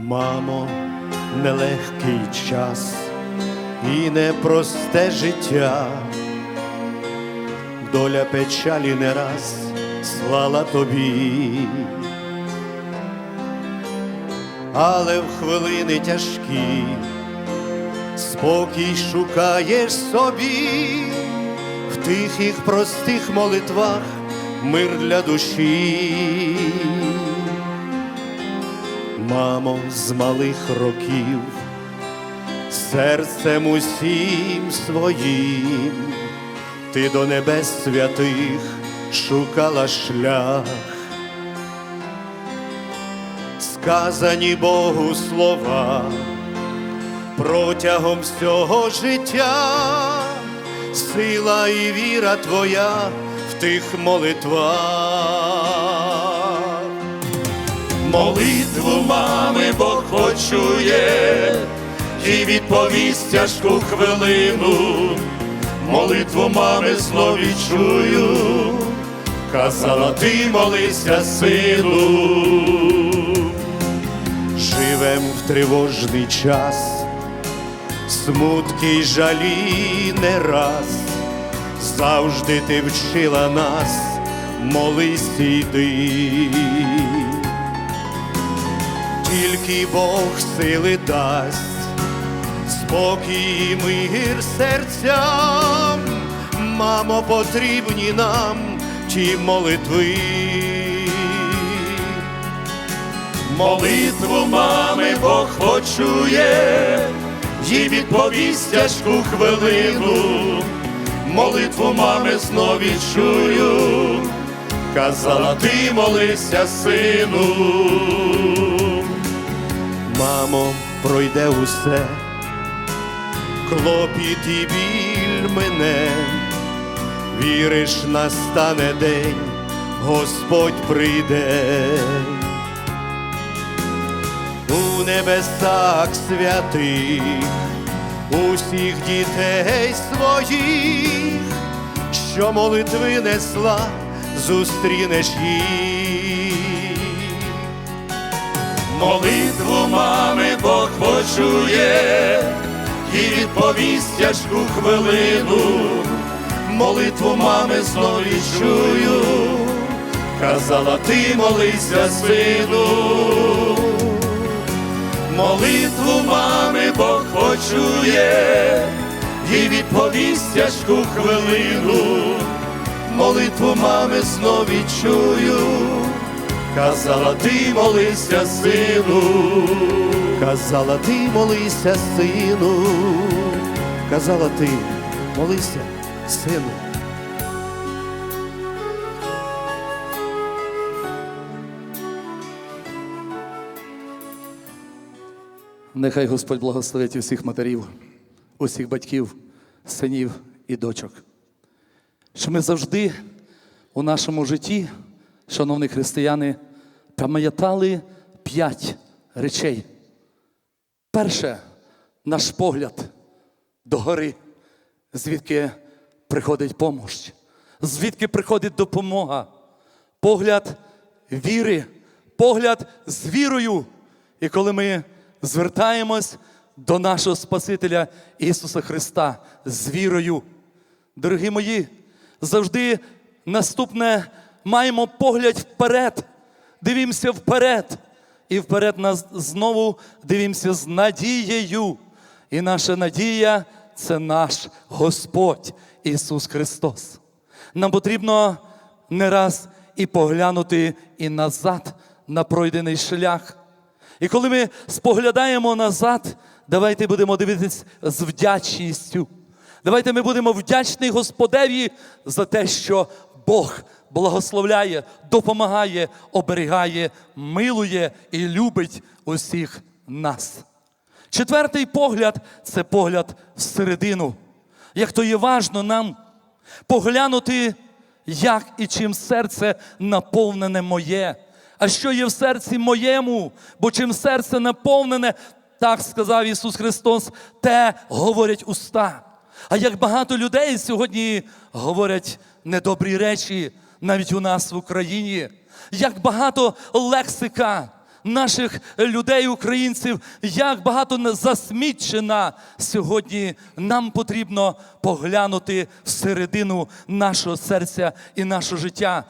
Мамо, нелегкий час і непросте життя, доля печалі не раз слала тобі, але в хвилини тяжкі спокій шукаєш собі. В тихих простих молитвах мир для душі. Мамо, з малих років, серцем усім своїм, ти до небес святих шукала шлях, сказані Богу слова протягом всього життя, сила і віра твоя в тих молитвах. Молитву мами Бог почує і відповість тяжку хвилину. Молитву мами знов відчую, казала ти молися, сину. Живем в тривожний час, смутки й жалі не раз, завжди ти вчила нас, молись йди. Тільки Бог сили дасть, спокій мир серцям, мамо, потрібні нам ті молитви. Молитву мами Бог почує і відповість тяжку хвилину. Молитву мами знов відчую, казала ти молися, сину. Мамо, пройде усе, клопіт і біль мене, віриш, настане день, Господь прийде. У небесах святих, усіх дітей своїх, що молитви несла, зустрінеш їх. Молитву мами Бог почує і відповість тяжку хвилину. Молитву мами знов відчую, казала ти молися, сину. Молитву мами Бог почує і відповість тяжку хвилину. Молитву мами знов відчую. Казала ти молися, сину, Казала ти, молися, сину, казала ти, молися, сину. Нехай Господь благословить усіх матерів, усіх батьків, синів і дочок. Що ми завжди у нашому житті, шановні християни, пам'ятали п'ять речей. Перше, наш погляд до гори, звідки приходить помощ, звідки приходить допомога, погляд віри, погляд з вірою. І коли ми звертаємось до нашого Спасителя Ісуса Христа з вірою, дорогі мої, завжди наступне маємо погляд вперед, дивімося вперед. І вперед нас знову дивимося з надією. І наша надія це наш Господь Ісус Христос. Нам потрібно не раз і поглянути і назад на пройдений шлях. І коли ми споглядаємо назад, давайте будемо дивитись з вдячністю. Давайте ми будемо вдячні Господеві за те, що Бог благословляє, допомагає, оберігає, милує і любить усіх нас. Четвертий погляд це погляд всередину. Як то є важно нам поглянути, як і чим серце наповнене моє. А що є в серці моєму? Бо чим серце наповнене, так сказав Ісус Христос, те говорять уста. А як багато людей сьогодні говорять недобрі речі навіть у нас в Україні, як багато лексика, наших людей, українців, як багато засмічена сьогодні. Нам потрібно поглянути всередину нашого серця і нашого життя.